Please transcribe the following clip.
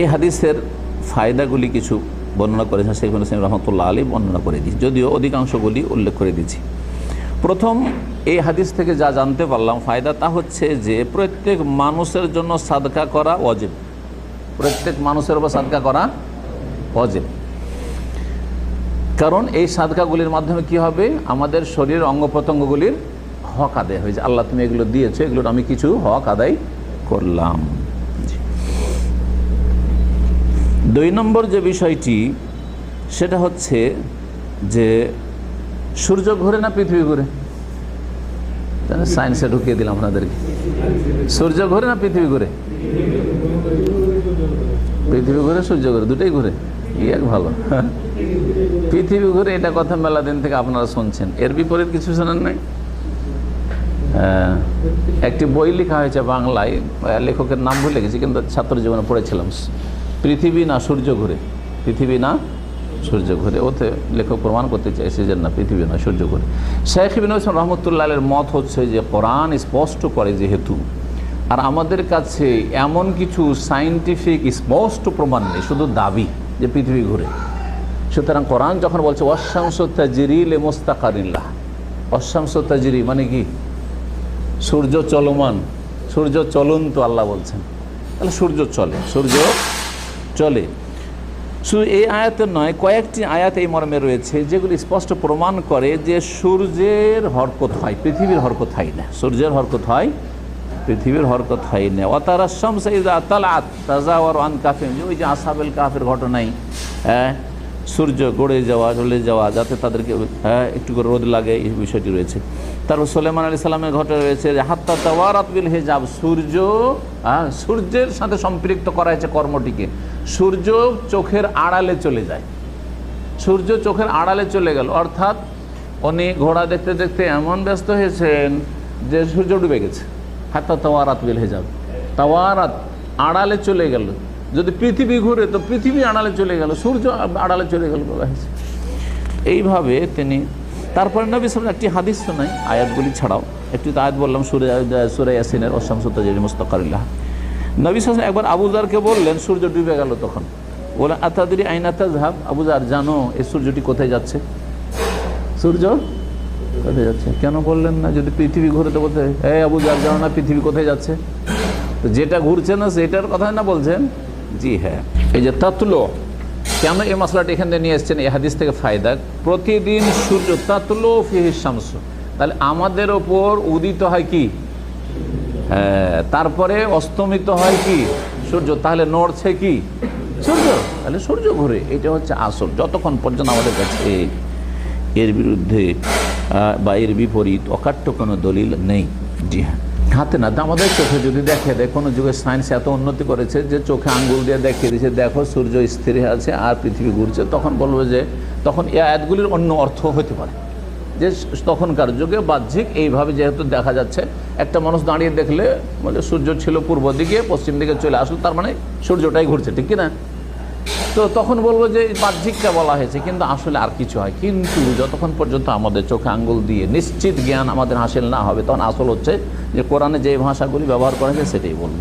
এই হাদিসের ফায়দাগুলি কিছু বর্ণনা করেছেন শেখ হোসেন রহমতুল্লাহ আলী বর্ণনা করে দিচ্ছি যদিও অধিকাংশগুলি উল্লেখ করে দিচ্ছি প্রথম, এই হাদিস থেকে যা জানতে পারলাম ফায়দা তা হচ্ছে যে প্রত্যেক মানুষের জন্য সাদকা করা অজেব প্রত্যেক মানুষের উপর সাদকা করা অজেব কারণ এই সাদকাগুলির মাধ্যমে কি হবে? আমাদের শরীরের অঙ্গ প্রত্যঙ্গগুলির হক আদায় হয়েছে আল্লাহ তুমি এগুলো দিয়েছ, এগুলোর আমি কিছু হক আদায় করলাম জি। দুই নম্বর যে বিষয়টি, সেটা হচ্ছে যে সূর্য ঘুরে না পৃথিবী ঘুরে? সায়েন্সে ঢুকিয়ে দিলাম আপনাদেরকে। সূর্য ঘুরে না পৃথিবী ঘুরে? পৃথিবী ঘুরে, সূর্য ঘুরে, দুটোই ঘুরে। এক ভালো। পৃথিবী ঘুরে, এটা কথা মেলা দিন থেকে আপনারা শুনছেন। এর বিপরীত কিছু শোনেন নাই? একটি বই লেখা হয়েছে বাংলায় লেখকের নাম ভুলে গেছি, কিন্তু ছাত্র জীবনে পড়েছিলাম। পৃথিবী না সূর্য ঘুরে? পৃথিবী না সূর্য ঘুরে। ওতে লেখক প্রমাণ করতে চাইছে যে না, পৃথিবী না সূর্য ঘুরে। শেখ বিন হোসেন রহমতুল্লাহের মত হচ্ছে যে কোরআন স্পষ্ট করে যেহেতু, আর আমাদের কাছে এমন কিছু সাইন্টিফিক স্পষ্ট প্রমাণ নেই, শুধু দাবি যে পৃথিবী ঘুরে। সুতরাং কোরআন যখন বলছে অশাংস তাজিরিল মোস্তাকারিল্লাহ অশাংস তাজিরি মানে কি? সূর্য চলমান, সূর্য চলন্ত আল্লাহ বলছেন। তাহলে সূর্য চলে, সূর্য চলে। শুধু এই আয়াতে নয়, কয়েকটি আয়াত এই মর্মে রয়েছে, যেগুলি স্পষ্ট প্রমাণ করে যে সূর্যের হরকত হয়, পৃথিবীর হরকত হয় না। সূর্যের হরকত হয়, পৃথিবীর হরকত হয় না। অতারাসম আতাল তালাত তাজাওয়ার আন কাফিম ওই যে আসাবেল কাফের ঘটনায় হ্যাঁ সূর্য গড়ে যাওয়া চলে যাওয়া, যাতে তাদেরকে হ্যাঁ একটু করে রোদ লাগে, এই বিষয়টি রয়েছে। তারপর সোলেমান আলী সাল্লামের ঘটনা রয়েছে হাত্তা তাওয়ারাত বিল হেজাব, সূর্য হ্যাঁ সূর্যের সাথে সম্পৃক্ত করা হয়েছে কর্মটিকে। সূর্য চোখের আড়ালে চলে যায়। সূর্য চোখের আড়ালে চলে গেল। অর্থাৎ উনি ঘোড়া দেখতে দেখতে এমন ব্যস্ত হয়েছেন যে, সূর্য ডুবে গেছে। হাত্তা তাওয়ারাত বিল হেজাব। তাওয়ারাত আড়ালে চলে গেল। যদি পৃথিবী ঘুরে, তো পৃথিবী আড়ালে চলে গেল, সূর্য আড়ালে চলে গেল, বলা হয়েছে। এইভাবে তিনি, তারপরে নবী সালাম একটি হাদিস শোনাই আয়াতগুলি ছাড়াও। একটি তো আয়াত বললাম, সুরে সুরে ইয়াসিনের অসামসুদ্দাজি মুস্তাকারিল্লাহ। নবী সালাম একবার আবুজারকে বললেন, সূর্য ডুবে গেল তখন। বলেন আতাদি আইনাতা ঝাব আবুজার জানো এই সূর্যটি কোথায় যাচ্ছে? সূর্য কোথায় যাচ্ছে? কেন বললেন না? যদি পৃথিবী ঘুরে, তো বলতে, এই আবুজার জানো না পৃথিবী কোথায় যাচ্ছে? তো যেটা ঘুরছে না, সেটার কথা না বলছেন? জি হ্যাঁ। এই যে তাতলো কেন এই মশলাটি এখান নিয়ে এসছেন? এই হাদিস থেকে ফায়দা। প্রতিদিন সূর্য তাতলো ফিহিস শামস। তাহলে আমাদের ওপর উদিত হয় কি? হ্যাঁ তারপরে অস্তমিত হয় কি? সূর্য। তাহলে নড়ছে কি? সূর্য। তাহলে সূর্য ঘুরে। এটা হচ্ছে আসল। যতক্ষণ পর্যন্ত আমাদের কাছে এর বিরুদ্ধে বা এর বিপরীত অকাট্য কোনো দলিল নেই। জি হ্যাঁ। হাতে না, আমাদের চোখে যদি দেখে দেয়, কোনো যুগে সায়েন্স এত উন্নতি করেছে যে চোখে আঙ্গুল দিয়ে দেখিয়ে দিয়েছে, দেখো সূর্য স্থির আছে আর পৃথিবী ঘুরছে, তখন বলব যে, তখন এই আয়াতগুলির অন্য অর্থ হতে পারে। যে তখনকার যুগে বাহ্যিক এইভাবে যেহেতু দেখা যাচ্ছে, একটা মানুষ দাঁড়িয়ে দেখলে বলে সূর্য ছিল পূর্ব দিকে, পশ্চিম দিকে চলে আসলো, তার মানে সূর্যটাই ঘুরছে, ঠিক কি না তো তখন বলব যে বাহ্যিকটা বলা হয়েছে, কিন্তু আসলে আর কিছু হয়। কিন্তু যতক্ষণ পর্যন্ত আমাদের চোখে আঙ্গুল দিয়ে নিশ্চিত জ্ঞান আমাদের হাসিল না হবে, তখন আসল হচ্ছে যে কোরআনে যে ভাষাগুলি ব্যবহার করা হয়েছে সেটাই বলব।